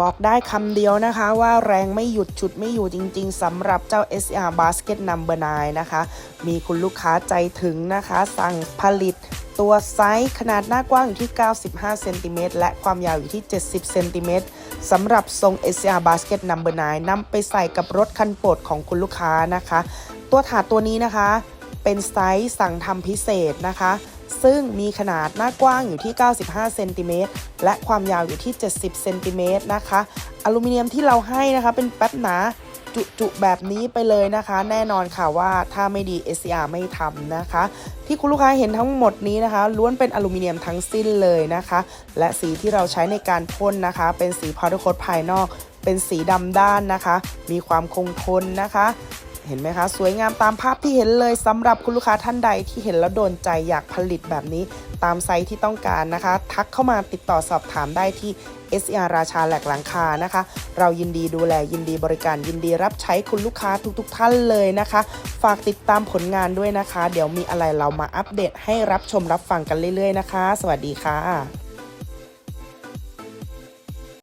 บอกได้คำเดียวนะคะว่าแรงไม่หยุดฉุดไม่อยู่จริง ๆสำหรับเจ้า SR Basket Number 9นะคะ มีคุณลูกค้าใจถึงนะคะ สั่งผลิตตัวไซส์ขนาดหน้ากว้างอยู่ที่ 95 เซนติเมตรและความยาวอยู่ที่ 70 เซนติเมตรสำหรับทรง SR Basket Number 9นำไปใส่กับรถคันโปรดของคุณลูกค้านะคะ ตัวถาดตัวนี้นะคะ เป็นไซส์สั่งทำพิเศษนะคะ ซึ่งมีขนาดหน้ากว้างอยู่ที่ 95 เซนติเมตร และความยาวอยู่ที่ 70 เซนติเมตรนะคะ อลูมิเนียมที่เราให้นะคะเป็นแป๊บหนาจุๆแบบนี้ไปเลยนะคะ แน่นอนค่ะว่าถ้าไม่ดี SCR ไม่ทำนะคะ ที่คุณลูกค้าเห็นทั้งหมดนี้นะคะ ล้วนเป็นอลูมิเนียมทั้งสิ้นเลยนะคะ และสีที่เราใช้ในการพ่นนะคะ เป็นสีพาวเดอร์โค้ดภายนอก เป็นสีดำด้านนะคะ มีความคงทนนะคะ เห็นไหมคะ สวยงามตามภาพที่เห็นเลยสำหรับคุณลูกค้าท่านใดที่เห็นแล้วโดนใจอยากผลิตแบบนี้ ตามไซส์ที่ต้องการนะคะ ทักเข้ามาติดต่อสอบถามได้ที่ SR ราชาแหลกหลังคานะคะ เรายินดีดูแลยินดีบริการยินดีรับใช้คุณลูกค้าทุกๆท่านเลยนะคะ ฝากติดตามผลงานด้วยนะคะ เดี๋ยวมีอะไรเรามาอัปเดตให้รับชมรับฟังกันเรื่อยๆนะคะ สวัสดีค่ะ